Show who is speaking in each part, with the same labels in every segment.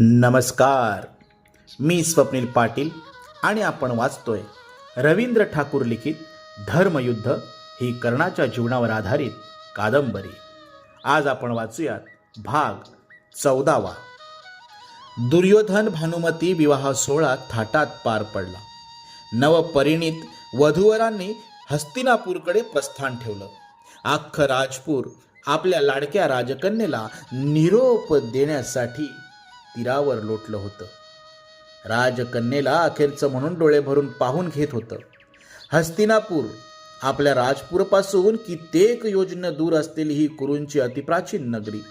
Speaker 1: नमस्कार. मी स्वप्नील पाटील आणि आपण वाचतोय रवींद्र ठाकूर लिखित धर्मयुद्ध ही कर्णाच्या जीवनावर आधारित कादंबरी. आज आपण वाचूयात भाग चौदावा. दुर्योधन भानुमती विवाह सोहळा थाटात पार पडला. नवपरिणित वधूवरांनी हस्तिनापूरकडे प्रस्थान ठेवलं. अख्खं राजपूर आपल्या लाडक्या राजकन्येला निरोप देण्यासाठी तीरावर लोटलं होतं. राजकन्येला अखेरचं म्हणून डोळे भरून पाहून घेत होतं. हस्तिनापूर आपल्या राजपूरपासून कित्येक योजना दूर असलेली ही कुरूंची अतिप्राचीन नगरी.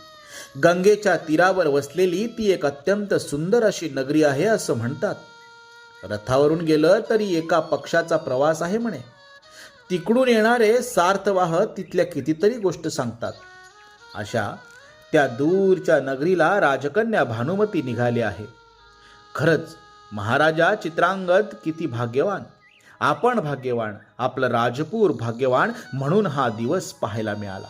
Speaker 1: गंगेच्या तीरावर वसलेली ती एक अत्यंत सुंदर अशी नगरी आहे असं म्हणतात. रथावरून गेलं तरी एका पक्षाचा प्रवास आहे म्हणे. तिकडून येणारे सार्थवाह तिथल्या कितीतरी गोष्ट सांगतात. अशा त्या दूरच्या नगरीला राजकन्या भानुमती निघाली आहे. खरंच महाराजा चित्रांगद किती भाग्यवान. आपण भाग्यवान आपलं राजपूर भाग्यवान म्हणून हा दिवस पाहायला मिळाला.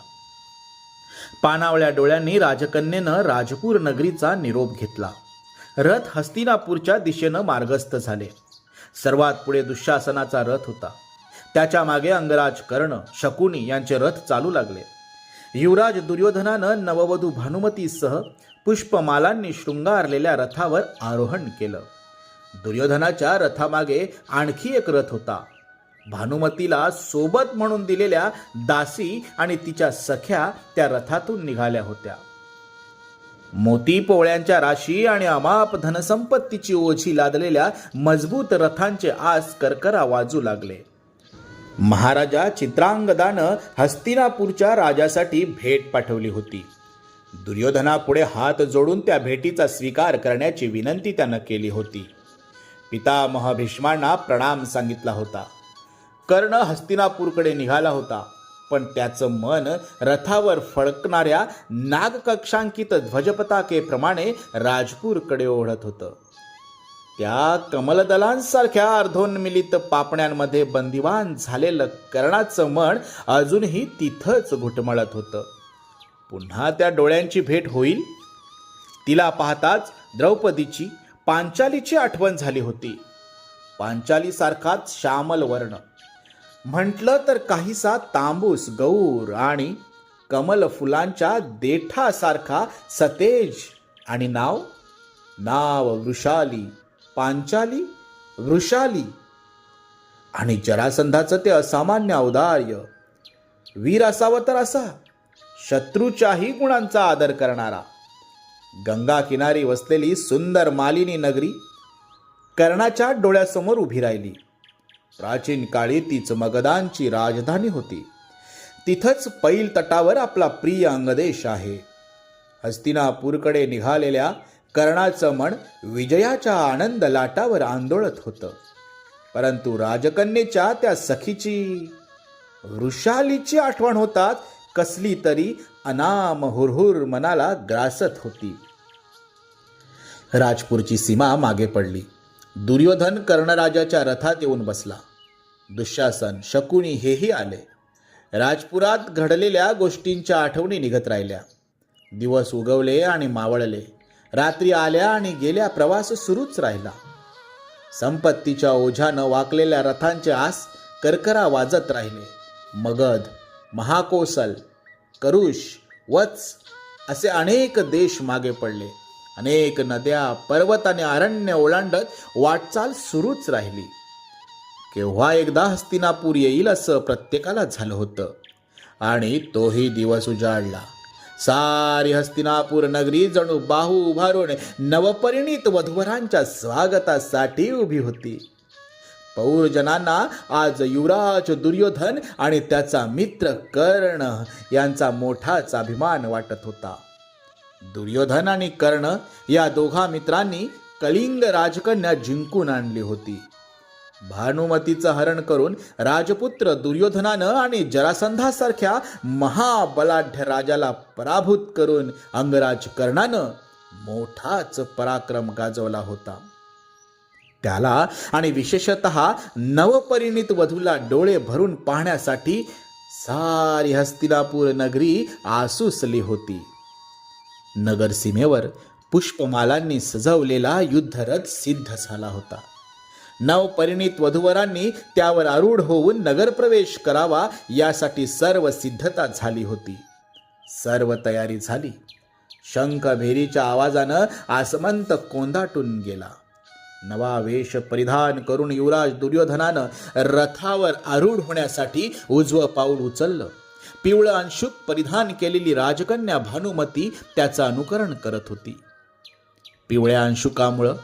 Speaker 1: पानावळ्या डोळ्यांनी राजकन्येनं राजपूर नगरीचा निरोप घेतला. रथ हस्तिनापूरच्या दिशेनं मार्गस्थ झाले. सर्वात पुढे दुःशासनाचा रथ होता. त्याच्यामागे अंगराज कर्ण शकुनी यांचे रथ चालू लागले. युवराज दुर्योधनानं नववधू भानुमतीसह पुष्पमालांनी शृंगारलेल्या रथावर आरोहण केलं. दुर्योधनाच्या रथामागे आणखी एक रथ होता. भानुमतीला सोबत म्हणून दिलेल्या दासी आणि तिच्या सख्या त्या रथातून निघाल्या होत्या. मोती पोवळ्यांच्या राशी आणि अमाप धनसंपत्तीची ओझी लादलेल्या मजबूत रथांचे आस करकरा वाजू लागले. महाराजा चित्रांगदानं हस्तिनापूरच्या राजासाठी भेट पाठवली होती. दुर्योधनापुढे हात जोडून त्या भेटीचा स्वीकार करण्याची विनंती त्यानं केली होती. पितामह भीष्मांना प्रणाम सांगितला होता. कर्ण हस्तिनापूरकडे निघाला होता पण त्याचं मन रथावर फडकणाऱ्या नागकक्षांकित ध्वजपताकेप्रमाणे राजपूरकडे ओढत होतं. त्या कमलदलांसारख्या अर्धोन्मिलित पापण्यांमध्ये बंदिवान झालेलं कर्णाचं मन अजूनही तिथंच घुटमळत होतं. पुन्हा त्या डोळ्यांची भेट होईल? तिला पाहताच द्रौपदीची पांचालीची आठवण झाली होती. पांचालीसारखाच श्यामल वर्ण. म्हटलं तर काहीसा तांबूस गौर आणि कमल फुलांच्या देठासारखा सतेज आणि नाव? नाव वृषाली. पांचाली वृषाली आणि जरासंधाचं ते असामान्य औदार्य. वीर असावं तर असा शत्रूच्याही गुणांचा आदर करणारा. गंगा किनारी वसलेली सुंदर मालिनी नगरी कर्णाच्या डोळ्यासमोर उभी राहिली. प्राचीन काळी तीच मगधांची राजधानी होती. तिथंच पैल तटावर आपला प्रिय अंगदेश आहे. हस्तिनापूरकडे निघालेल्या कर्णाचं मन विजयाच्या आनंद लाटावर आंदोळत होतं. परंतु राजकन्येच्या त्या सखीची वृषालीची आठवण होतात कसली तरी अनाम हुरहुर मनाला ग्रासत होती. राजपूरची सीमा मागे पडली. दुर्योधन कर्णराजाच्या रथात येऊन बसला. दुःशासन शकुनी हेही आले. राजपुरात घडलेल्या गोष्टींच्या आठवणी निघत राहिल्या. दिवस उगवले आणि मावळले. रात्री आल्या आणि गेल्या प्रवास सुरूच राहिला. संपत्तीच्या ओझ्यानं वाकलेल्या रथांचे आस करकरा वाजत राहिले. मगध महाकोसल करुष वत्स असे अनेक देश मागे पडले. अनेक नद्या पर्वत आणि अरण्य ओलांडत वाटचाल सुरूच राहिली. केव्हा एकदा हस्तिनापूर येईल असं प्रत्येकाला झालं होतं. आणि तोही दिवस उजाडला. सारी हस्तिनापूर नगरी जणू बाहू उभारून नवपरिणित वधूवरांच्या स्वागतासाठी उभी होती. पौरजनांना आज युवराज दुर्योधन आणि त्याचा मित्र कर्ण यांचा मोठाच अभिमान वाटत होता. दुर्योधन आणि कर्ण या दोघा मित्रांनी कलिंग राजकन्या जिंकून आणली होती. भानुमतीचं हरण करून राजपुत्र दुर्योधनानं आणि जरासंधासारख्या महाबलाढ्य राजाला पराभूत करून अंगराज कर्णानं मोठाच पराक्रम गाजवला होता. त्याला आणि विशेषत नवपरिणित वधूला डोळे भरून पाहण्यासाठी सारी हस्तिनापूर नगरी आसुसली होती. नगरसीमेवर पुष्पमालांनी सजवलेला युद्धरथ सिद्ध झाला होता. नवपरिणित वधूवरांनी त्यावर आरूढ होऊन नगरप्रवेश करावा यासाठी सर्व सिद्धता झाली होती. सर्व तयारी झाली. शंखभेरीच्या आवाजानं आसमंत कोंदाटून गेला. नवा वेश परिधान करून युवराज दुर्योधनानं रथावर आरूढ होण्यासाठी उजवं पाऊल उचललं. पिवळं अंशुक परिधान केलेली राजकन्या भानुमती त्याचं अनुकरण करत होती. पिवळ्या अंशुकामुळं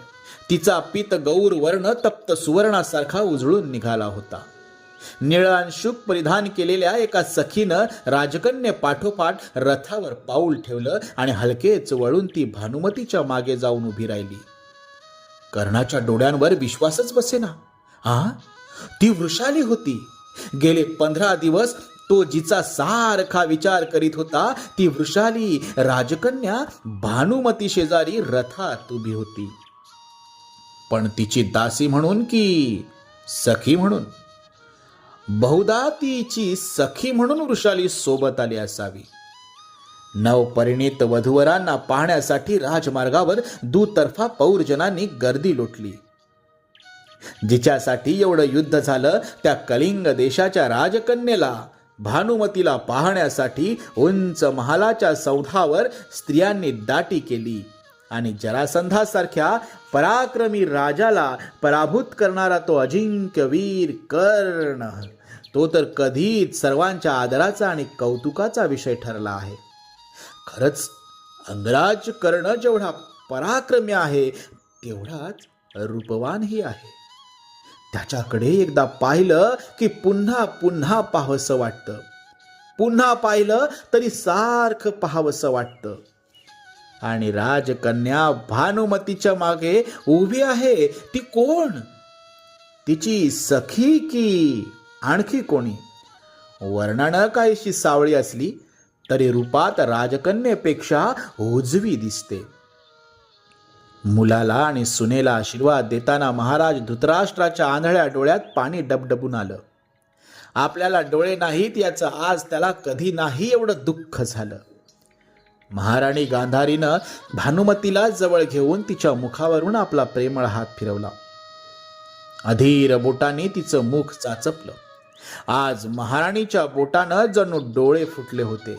Speaker 1: तिचा पित गौर वर्ण तप्त सुवर्णासारखा उजळून निघाला होता. निळांशुक परिधान केलेल्या एका सखीनं राजकन्य पाठोपाठ रथावर पाऊल ठेवलं आणि हलकेच वळून ती भानुमतीच्या मागे जाऊन उभी राहिली. कर्णाच्या डोळ्यांवर विश्वासच बसेना. हा ती वृषाली होती. गेले पंधरा दिवस तो जिचा सारखा विचार करीत होता ती वृषाली राजकन्या भानुमती शेजारी रथात उभी होती. पण तिची दासी म्हणून की सखी म्हणून? बहुदा तिची सखी म्हणून वृषाली सोबत आली असावी. नवपरिणित वधूवरांना पाहण्यासाठी राजमार्गावर दुतर्फा पौरजनांनी गर्दी लोटली. जिच्यासाठी एवढं युद्ध झालं त्या कलिंग देशाच्या राजकन्येला भानुमतीला पाहण्यासाठी उंच महालाच्या सौधावर स्त्रियांनी दाटी केली. आणि जरासंधासारख्या पराक्रमी राजाला पराभूत करणारा तो अजिंक्य वीर कर्ण. तो तर कधीच सर्वांच्या आदराचा आणि कौतुकाचा विषय ठरला आहे. खरंच अंगराज कर्ण जेवढा पराक्रमी आहे तेवढाच रूपवानही आहे. त्याच्याकडे एकदा पाहिलं की पुन्हा पुन्हा पाहावंसं वाटतं. पुन्हा पाहिलं तरी सारखं पाहावंसं वाटतं. आणि राजकन्या भानुमतीच्या मागे उभी आहे. ती कोण? तिची सखी की आणखी कोणी? वर्णानं काहीशी सावळी असली तरी रूपात राजकन्येपेक्षा उजवी दिसते. मुलाला आणि सुनेला आशीर्वाद देताना महाराज धृतराष्ट्राच्या आंधळ्या डोळ्यात पाणी डबडबून आलं. आपल्याला डोळे नाहीत याचं आज त्याला कधी नाही एवढं दुःख झालं. महाराणी गांधारीनं भानुमतीला जवळ घेऊन तिच्या मुखावरून आपला प्रेमळ हात फिरवला. अधीर बोटाने तिचं मुख चाचपलं. आज महाराणीच्या बोटानं जणू डोळे फुटले होते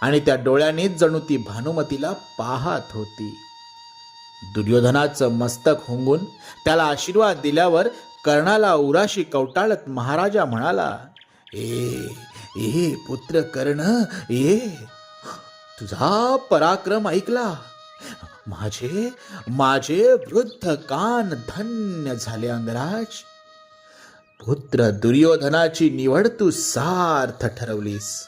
Speaker 1: आणि त्या डोळ्याने जणू ती भानुमतीला पाहत होती. दुर्योधनाचं मस्तक हुंगून त्याला आशीर्वाद दिल्यावर कर्णाला उराशी कवटाळत महाराजा म्हणाला ए ए पुत्र कर्ण ए तुझा पराक्रम ऐकला. माझे माझे वृद्ध कान धन्य झाले अंगराज. पुत्र दुर्योधनाची निवड तू सार्थ ठरवलीस.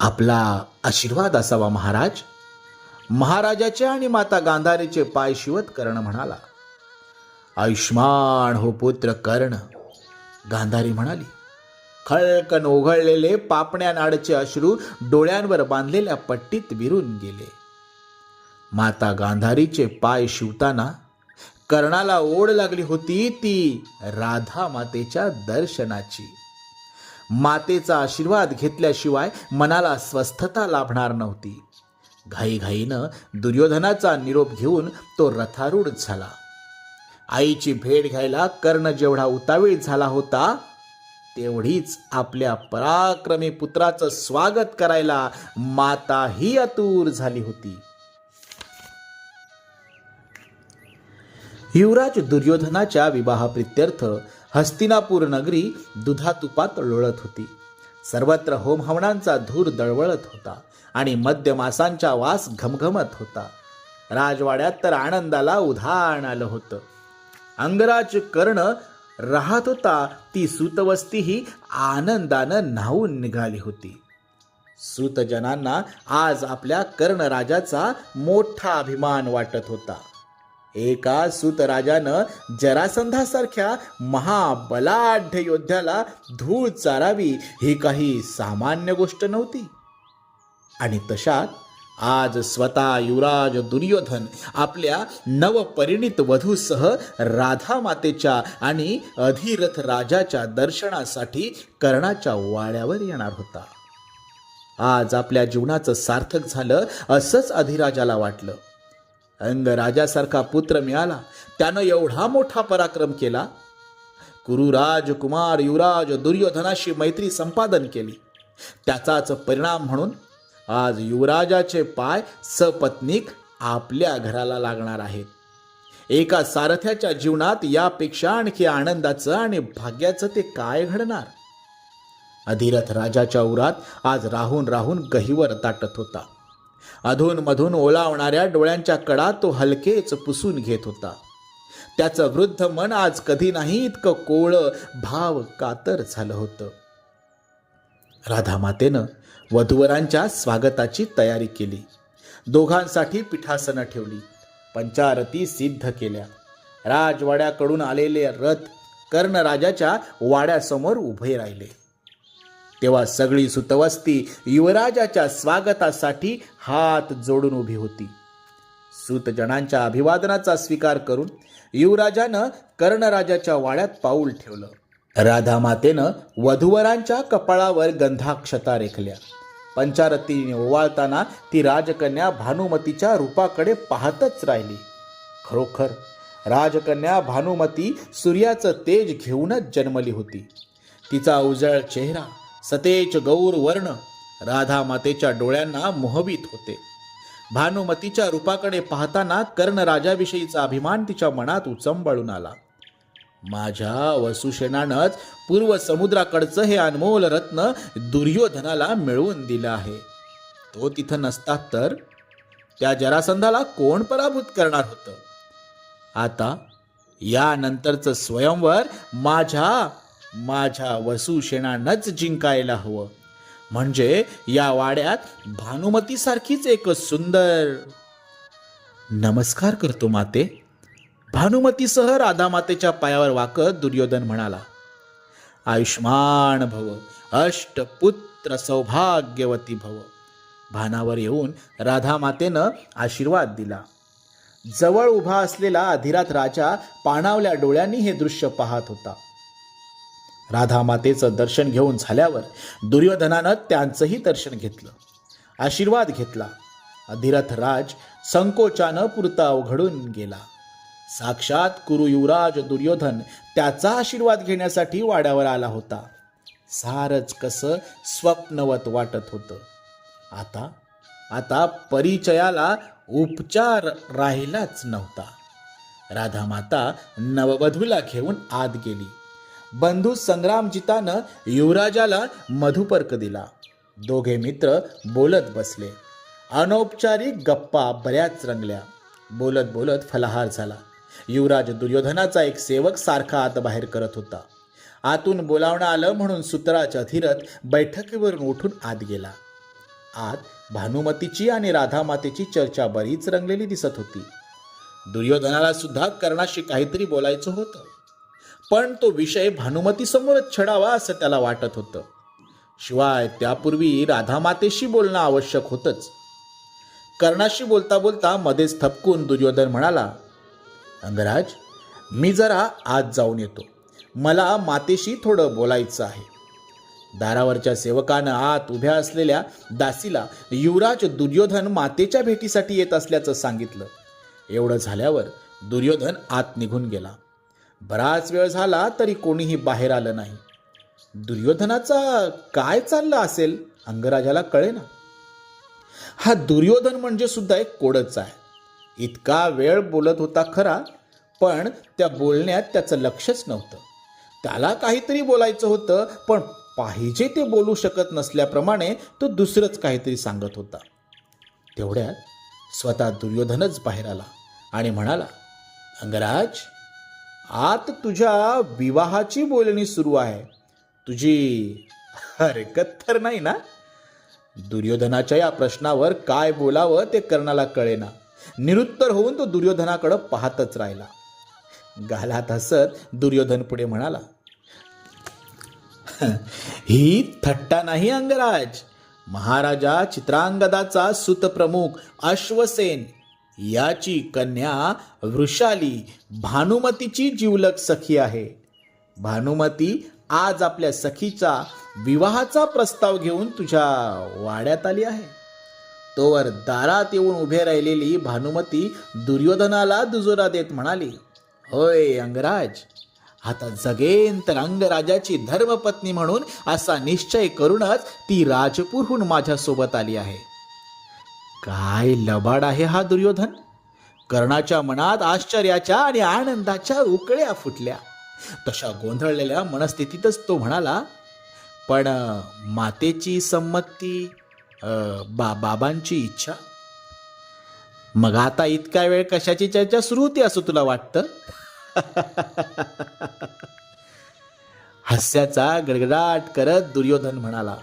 Speaker 1: आपला आशीर्वाद असावा महाराज. महाराजाचे आणि माता गांधारीचे पाय शिवत कर्ण म्हणाला. आयुष्मान हो पुत्र कर्ण गांधारी म्हणाली. खळकन ओघळलेले पापण्यानाडचे अश्रू डोळ्यांवर बांधलेल्या पट्टीत विरून गेले. माता गांधारीचे पाय शिवताना कर्णाला ओढ लागली होती ती राधा मातेच्या दर्शनाची. मातेचा आशीर्वाद घेतल्याशिवाय मनाला स्वस्थता लाभणार नव्हती. घाईघाईनं दुर्योधनाचा निरोप घेऊन तो रथारूढ झाला. आईची भेट घ्यायला कर्ण जेवढा उतावीळ झाला होता तेवढीच आपल्या पराक्रमी पुत्राचं स्वागत करायला माता ही अतूर झाली होती. युवराज दुर्योधनाच्या विवाहप्रित्यर्थ हस्तिनापूर नगरी दुधातुपात लोळत होती. सर्वत्र होमहवनांचा धूर दळवळत होता आणि मध्यमासांचा वास घमघमत होता. राजवाड्यात तर आनंदाला उधाण आलं होतं. अंगराज कर्ण राहत होता ती सूतवस्तीही आनंदानं न्हावून निघाली होती. सूतजनांना आज आपल्या कर्णराजाचा मोठा अभिमान वाटत होता. एका सूतराजानं जरासंधासारख्या महाबलाढ्य योद्ध्याला धूळ चारावी ही काही सामान्य गोष्ट नव्हती. आणि तशात आज स्वतः युवराज दुर्योधन आपल्या नवपरिणित वधूसह राधा मातेच्या आणि अधिरथ राजाच्या दर्शनासाठी कर्णाच्या वाड्यावर येणार होता. आज आपल्या जीवनाचं सार्थक झालं असंच अधिराजाला वाटलं. अंगराजासारखा पुत्र मिळाला त्यानं एवढा मोठा पराक्रम केला. कुरुराज कुमार युवराज दुर्योधनाशी मैत्री संपादन केली. त्याचाच परिणाम म्हणून आज युवराजाचे पाय सपत्नीक आपल्या घराला लागणार आहेत. एका सारथ्याच्या जीवनात यापेक्षा आणखी आनंदाचं आणि भाग्याचं ते काय घडणार? अधिरथ राजाच्या उरात आज राहून राहून गहिवर दाटत होता. अधूनमधून ओलावणाऱ्या डोळ्यांच्या कडा तो हलकेच पुसून घेत होता. त्याचं वृद्ध मन आज कधी नाही इतकं कोळं भाव कातर झालं होतं. राधा मातेनं वधूवरांच्या स्वागताची तयारी केली. दोघांसाठी पिठासनं ठेवली. पंचारती सिद्ध केल्या. राजवाड्याकडून आलेले रथ कर्णराजाच्या वाड्यासमोर उभे राहिले. तेव्हा सगळी सुतवस्ती युवराजाच्या स्वागतासाठी हात जोडून उभी होती. सुतजणांच्या अभिवादनाचा स्वीकार करून युवराजानं कर्णराजाच्या वाड्यात पाऊल ठेवलं. राधामातेनं वधूवरांच्या कपाळावर गंधाक्षता रेखल्या. पंचारतीने ओवाळताना ती राजकन्या भानुमतीच्या रूपाकडे पाहतच राहिली. खरोखर राजकन्या भानुमती सूर्याचं तेज घेऊनच जन्मली होती. तिचा उजळ चेहरा सतेज गौर वर्ण राधामातेच्या डोळ्यांना मोहवित होते. भानुमतीच्या रूपाकडे पाहताना कर्णराजाविषयीचा अभिमान तिच्या मनात उचंबळून आला. माझ्या वसुसेनानंच पूर्व समुद्राकडचं हे अनमोल रत्न दुर्योधनाला मिळवून दिलं आहे. तो तिथं नसता तर? त्या जरासंधाला कोण पराभूत करणार होतं? आता यानंतरचं स्वयंवर माझ्या माझ्या वसुसेनानंच जिंकायला हवं. म्हणजे या वाड्यात भानुमतीसारखीच एक सुंदर नमस्कार करतो माते. भानुमतीसह राधामातेच्या पायावर वाकत दुर्योधन म्हणाला आयुष्मान भव अष्टपुत्र सौभाग्यवती भव. भानावर येऊन राधामातेनं आशीर्वाद दिला. जवळ उभा असलेला अधिरात राजा पाणावल्या डोळ्यांनी हे दृश्य पाहत होता. राधामातेचं दर्शन घेऊन झाल्यावर दुर्योधनानं त्यांचंही दर्शन घेतलं आशीर्वाद घेतला. अधिरथ राज संकोचानं पुरता अवघडून गेला. साक्षात कुरु युवराज दुर्योधन त्याचा आशीर्वाद घेण्यासाठी वाड्यावर आला होता. सारच कसं स्वप्नवत वाटत होतं. आता आता परिचयाला उपचार राहिलाच नव्हता. राधा माता नववधूला घेऊन आत गेली. बंधू संग्रामजितानं युवराजाला मधुपर्क दिला. दोघे मित्र बोलत बसले. अनौपचारिक गप्पा बऱ्याच रंगल्या. बोलत बोलत फलाहार झाला. युवराज दुर्योधनाचा एक सेवक सारखा आत बाहेर करत होता. आतून बोलावणं आलं म्हणून सुतराज अधिरथ बैठकीवरून उठून आत गेला. आत भानुमतीची आणि राधामातेची चर्चा बरीच रंगलेली दिसत होती. दुर्योधनाला सुद्धा कर्णाशी काहीतरी बोलायचं होतं. पण तो विषय भानुमतीसमोरच छडावा असं त्याला वाटत होतं. शिवाय त्यापूर्वी राधामातेशी बोलणं आवश्यक होतंच. कर्णाशी बोलता बोलता मध्येच थपकून दुर्योधन म्हणाला अंगराज मी जरा आत जाऊन येतो. मला मातेशी थोडं बोलायचं आहे. दारावरच्या सेवकानं आत उभ्या असलेल्या दासीला युवराज दुर्योधन मातेच्या भेटीसाठी येत असल्याचं सांगितलं. एवढं झाल्यावर दुर्योधन आत निघून गेला. बराच वेळ झाला तरी कोणीही बाहेर आलं नाही. दुर्योधनाचा काय चाललं असेल? अंगराजाला कळे ना हा दुर्योधन म्हणजे सुद्धा एक कोडच आहे. इतका वेळ बोलत होता खरा पण त्या बोलण्यात त्याचं लक्षच नव्हतं. त्याला काहीतरी बोलायचं होतं पण पाहिजे ते बोलू शकत नसल्याप्रमाणे तो दुसरंच काहीतरी सांगत होता. तेवढ्यात स्वतः दुर्योधनच बाहेर आला आणि म्हणाला अंगराज आत तुझ्या विवाहाची बोलणी सुरू आहे. तुझी हरकत तर नाही ना? दुर्योधनाच्या या प्रश्नावर काय बोलावं ते कर्णाला कळेना. निरुत्तर होऊन तो दुर्योधनाकडं पाहतच राहिला. गालात हसत दुर्योधन पुढे म्हणाला ही थट्टा नाही अंगराज. महाराजा चित्रांगदाचा सुतप्रमुख अश्वसेन. याची कन्या वृषाली भानुमतीची जीवलक सखी आहे. भानुमती आज आपल्या सखीचा विवाहाचा प्रस्ताव घेऊन तुझ्या वाड्यात आली आहे. तोवर दारात येऊन उभे राहिलेली भानुमती दुर्योधनाला दुजोरा देत म्हणाली होय अंगराज. आता जगेन तर अंगराजाची धर्मपत्नी म्हणून असा निश्चय करूनच ती राजपूरहून माझ्यासोबत आली आहे. काय लबाड आहे हा दुर्योधन? कर्णाच्या मनात आश्चर्याच्या आणि आनंदाच्या उकळ्या फुटल्या. तशा गोंधळलेल्या मनस्थितीतच तो म्हणाला पण मातेची संमती बा बाबांची इच्छा मग आता इतका वेळ कशाची चर्चा सुरू होती असं तुला वाटतं? हास्याचा गडगडाट करत दुर्योधन म्हणाला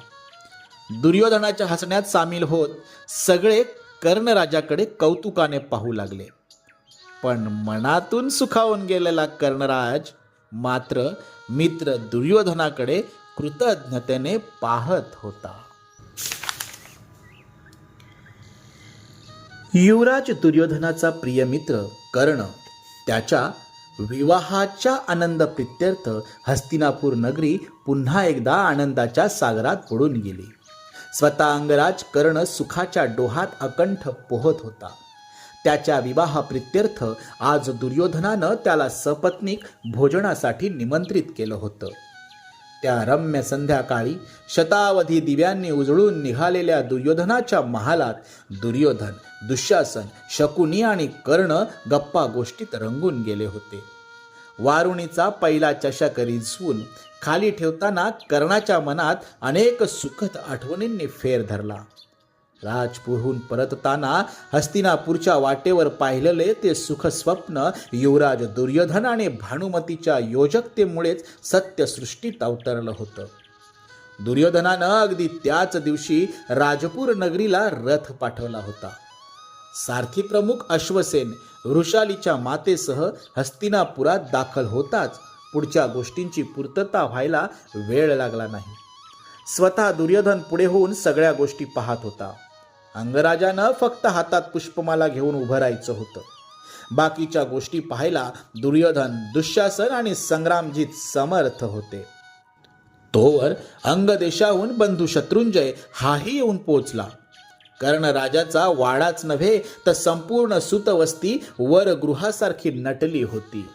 Speaker 1: दुर्योधनाच्या हसण्यात सामील होत सगळे कर्णराजाकडे कौतुकाने पाहू लागले. पण मनातून सुखावून गेलेला कर्णराज मात्र मित्र दुर्योधनाकडे कृतज्ञतेने पाहत होता. युवराज दुर्योधनाचा प्रिय मित्र कर्ण त्याच्या विवाहाच्या आनंद प्रित्यर्थ हस्तिनापूर नगरी पुन्हा एकदा आनंदाच्या सागरात बुडून गेली. स्वतः अंगराज कर्ण सुखाच्या डोहात अकंठ पोहत होता. त्याच्या विवाह प्रित्यर्थ आज दुर्योधनानं त्याला सपत्नीक भोजनासाठी निमंत्रित केलं होतं. त्या रम्य संध्याकाळी शतावधी दिव्यांनी उजळून निघालेल्या दुर्योधनाच्या महालात दुर्योधन दुःशासन शकुनी आणि कर्ण गप्पा गोष्टीत रंगून गेले होते. वारुणीचा पहिला चषक रिझवून खाली ठेवताना कर्णाच्या मनात अनेक सुखद आठवणींनी फेर धरला. राजपूरहून परतताना हस्तिनापूरच्या वाटेवर पाहिलेले ते सुखस्वप्न युवराज दुर्योधन आणि भानुमतीच्या योजकतेमुळेच सत्यसृष्टीत अवतरलं होतं. दुर्योधनानं अगदी त्याच दिवशी राजपूर नगरीला रथ पाठवला होता. सारथी प्रमुख अश्वसेन वृषालीच्या मातेसह हस्तिनापुरात दाखल होताच पुढच्या गोष्टींची पूर्तता व्हायला वेळ लागला नाही. स्वतः दुर्योधन पुढे होऊन सगळ्या गोष्टी पाहत होता. अंगराजानं फक्त हातात पुष्पमाला घेऊन उभं राहायचं होतं. बाकीच्या गोष्टी पाहायला दुर्योधन दुःशासन आणि संग्रामजीत समर्थ होते. तोवर अंगदेशाहून बंधू शत्रुंजय हाही येऊन पोचला. कर्ण राजाचा वाडाच नव्हे तर संपूर्ण सुतवस्ती वर गृहासारखी नटली होती.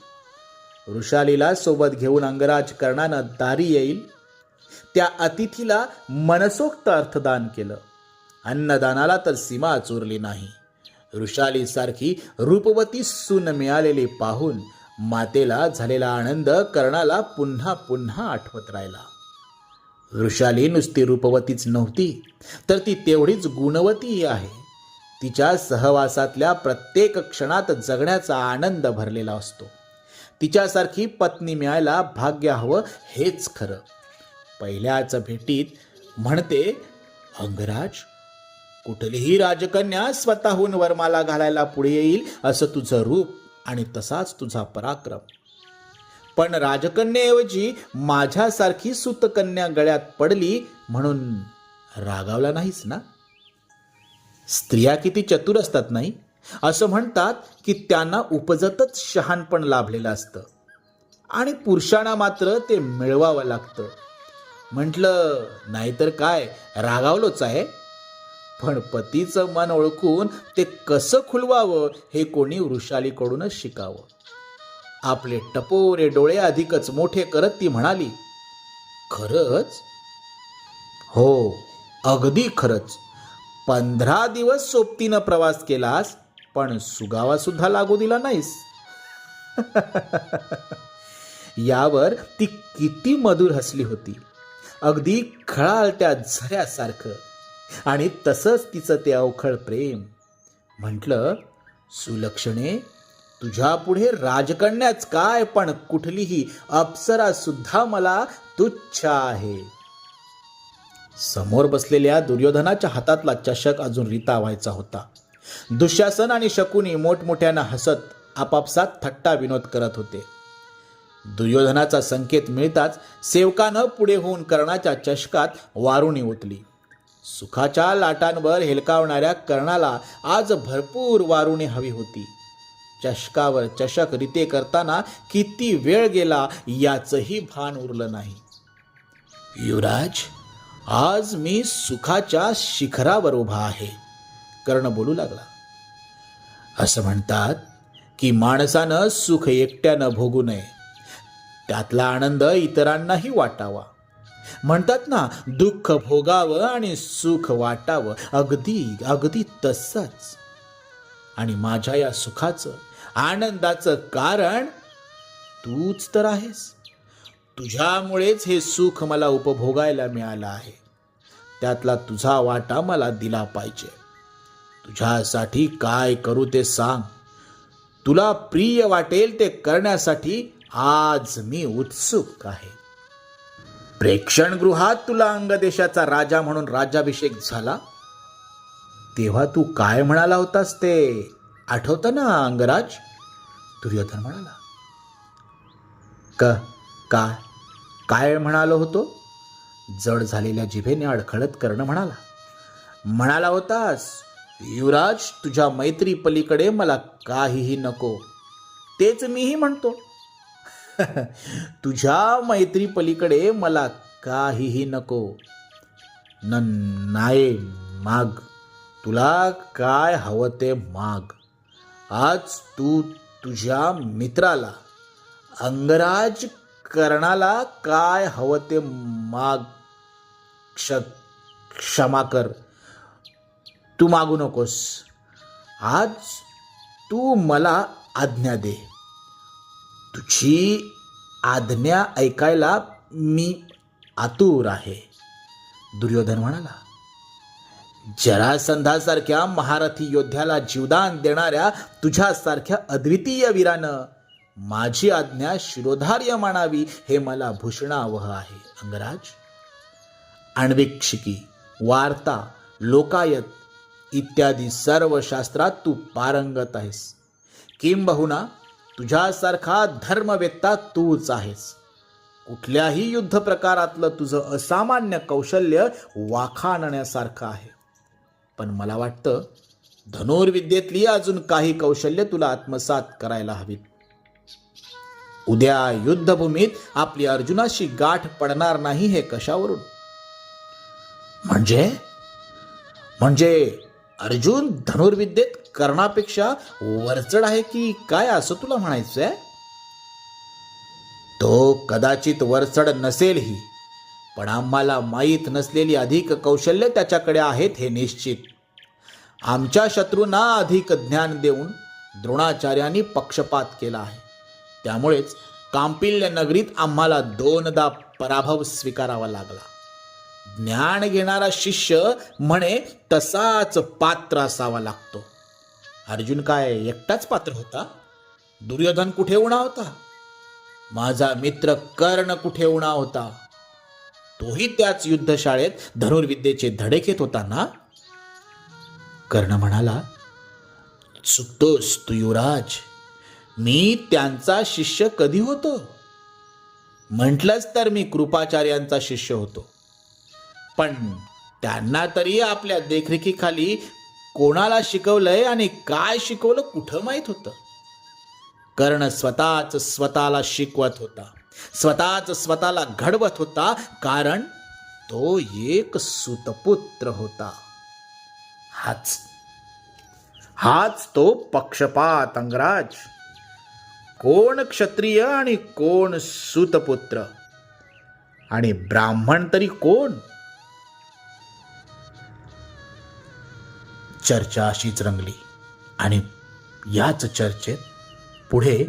Speaker 1: वृषालीला सोबत घेऊन अंगराज कर्णानं दारी येईल. त्या अतिथीला मनसोक्त अर्थदान केलं. अन्नदानाला तर सीमा चोरली नाही. ऋषालीसारखी रूपवती सून मिळालेली पाहून मातेला झालेला आनंद कर्णाला पुन्हा पुन्हा आठवत राहिला. वृषाली नुसती रूपवतीच नव्हती तर ती तेवढीच गुणवतीही आहे. तिच्या सहवासातल्या प्रत्येक क्षणात जगण्याचा आनंद भरलेला असतो. तिच्यासारखी पत्नी मिळायला भाग्य हवं हेच खरं. पहिल्याच भेटीत म्हणते अंगराज कुठलीही राजकन्या स्वतःहून वरमाला घालायला पुढे येईल असं तुझं रूप आणि तसाच तुझा पराक्रम. पण राजकन्याऐवजी माझ्यासारखी सुतकन्या गळ्यात पडली म्हणून रागावला नाहीस ना? स्त्रिया किती चतुर असतात नाही? असं म्हणतात की त्यांना उपजतच शहाणपण लाभलेलं असतं. आणि पुरुषांना मात्र ते मिळवावं लागतं. म्हटलं नाहीतर काय? रागावलोच आहे? पण पतीचं मन ओळखून ते कसं खुलवावं हे कोणी वृषालीकडूनच शिकावं. आपले टपोरे डोळे अधिकच मोठे करत ती म्हणाली खरंच? हो अगदी खरंच. पंधरा दिवस सोबतीनं प्रवास केलास पण सुगावा सुद्धा लागू दिला नाहीस. यावर ती किती मधुर हसली होती. अगदी खळाळत्या झऱ्यासारखं. आणि तसंच तिचं ते अवखळ प्रेम. म्हटलं सुलक्षणे तुझ्या पुढे राजकन्याच काय पण कुठलीही अप्सरा सुद्धा मला तुच्छ आहे. समोर बसलेल्या दुर्योधनाच्या हातातला चषक अजून रिता व्हायचा होता. दुःशासन आणि शकुनी मोठमोठ्यानं हसत आपापसात थट्टा विनोद करत होते. दुर्योधनाचा संकेत मिळताच सेवकानं पुढे होऊन कर्णाच्या चषकात वारुणी ओतली. सुखाच्या लाटांवर हेलकावणाऱ्या कर्णाला आज भरपूर वारुणे हवी होती. चषकावर चषक रिते करताना किती वेळ गेला याचंही भान उरलं नाही. युवराज आज मी सुखाच्या शिखरावर उभा आहे कर्ण बोलू लागला. असं म्हणतात की माणसानं सुख एकट्यानं भोगू नये. त्यातला आनंद इतरांनाही वाटावा. म्हणतात ना दुःख भोगावं आणि सुख वाटावं. अगदी अगदी तसंच. आणि माझ्या या सुखाचं आनंदाचं कारण तूच तर आहेस. तुझ्यामुळेच हे सुख मला उपभोगायला मिळालं आहे. त्यातला तुझा वाटा मला दिला पाहिजे. तुझ्यासाठी काय करू ते सांग. तुला प्रिय वाटेल ते करण्यासाठी आज मी उत्सुक आहे. प्रेक्षणगृहात तुला अंगदेशाचा राजा म्हणून राज्याभिषेक झाला? तेव्हा तू काय म्हणाला होतास ते आठवतं ना अंगराज? दुर्योधन म्हणाला. क काय काय म्हणालो होतो? जड झालेल्या जिभेने अडखळत करणं म्हणाला. म्हणाला होतास युवराज तुझ्या मैत्री पलीकडे मला काहीही नको. तेच मीही म्हणतो. तुझ्या मैत्री पलीकडे मला काहीही नको. न नाही माग. तुला काय हवं ते माग. आज तू तुझ्या मित्राला अंगराज कर्णाला काय हवं ते माग क्ष क्षमा कर. तू मागू नकोस. आज तू मला आज्ञा दे. तुझी आज्ञा ऐकायला मी आतुर आहे. दुर्योधन म्हणाला जरासंधासारख्या महारथी योद्ध्याला जीवदान देणाऱ्या तुझ्यासारख्या अद्वितीय वीरानं माझी आज्ञा शिरोधार्य मानावी हे मला भूषणावह आहे. अंगराज आण्विक्षिकी वार्ता लोकायत इत्यादी सर्व शास्त्रात तू पारंगत आहेस. किंबहुना तुझ्यासारखा धर्मवेत्ता तूच आहेस. कुठल्याही युद्ध प्रकारातलं तुझं असामान्य कौशल्य वाखाणण्यासारखं आहे. पण मला वाटतं धनुर्विद्येतली अजून काही कौशल्य तुला आत्मसात करायला हवीत. उद्या युद्धभूमीत आपली अर्जुनाशी गाठ पडणार नाही हे कशावरून? म्हणजे? म्हणजे अर्जुन धनुर्विद्येत कर्णापेक्षा वरचढ आहे की काय असं तुला म्हणायचंय? तो कदाचित वरचढ नसेलही पण आम्हाला माहीत नसलेली अधिक कौशल्य त्याच्याकडे आहेत हे निश्चित. आमच्या शत्रूंना अधिक ज्ञान देऊन द्रोणाचार्यांनी पक्षपात केला आहे. त्यामुळेच कांपिल्य नगरीत आम्हाला दोनदा पराभव स्वीकारावा लागला. ज्ञान घेणारा शिष्य म्हणे तसाच पात्र असावा लागतो. अर्जुन काय एकटाच पात्र होता? दुर्योधन कुठे उणा होता माझा मित्र कर्ण कुठे उणा होता तोही त्याच युद्धशाळेत धनुर्विद्येचे धडे घेत होता ना? कर्ण म्हणाला चुकतोस तू युवराज. मी त्यांचा शिष्य कधी होतो? म्हटलंच तर मी कृपाचार्यांचा शिष्य होतो. पण त्यांना तरी आपल्या देखरेखीखाली कोणाला शिकवलंय आणि काय शिकवलं कुठं माहीत होतं? कर्ण स्वतःच स्वतःला शिकवत होता. स्वतःच स्वतःला घडवत होता कारण तो एक सुतपुत्र होता. हाच. हाच तो पक्षपात अंगराज. कोण क्षत्रिय आणि कोण सुतपुत्र? आणि ब्राह्मण तरी कोण? चर्चा अशीच रंगली. आणि याच चर्चेत पुढे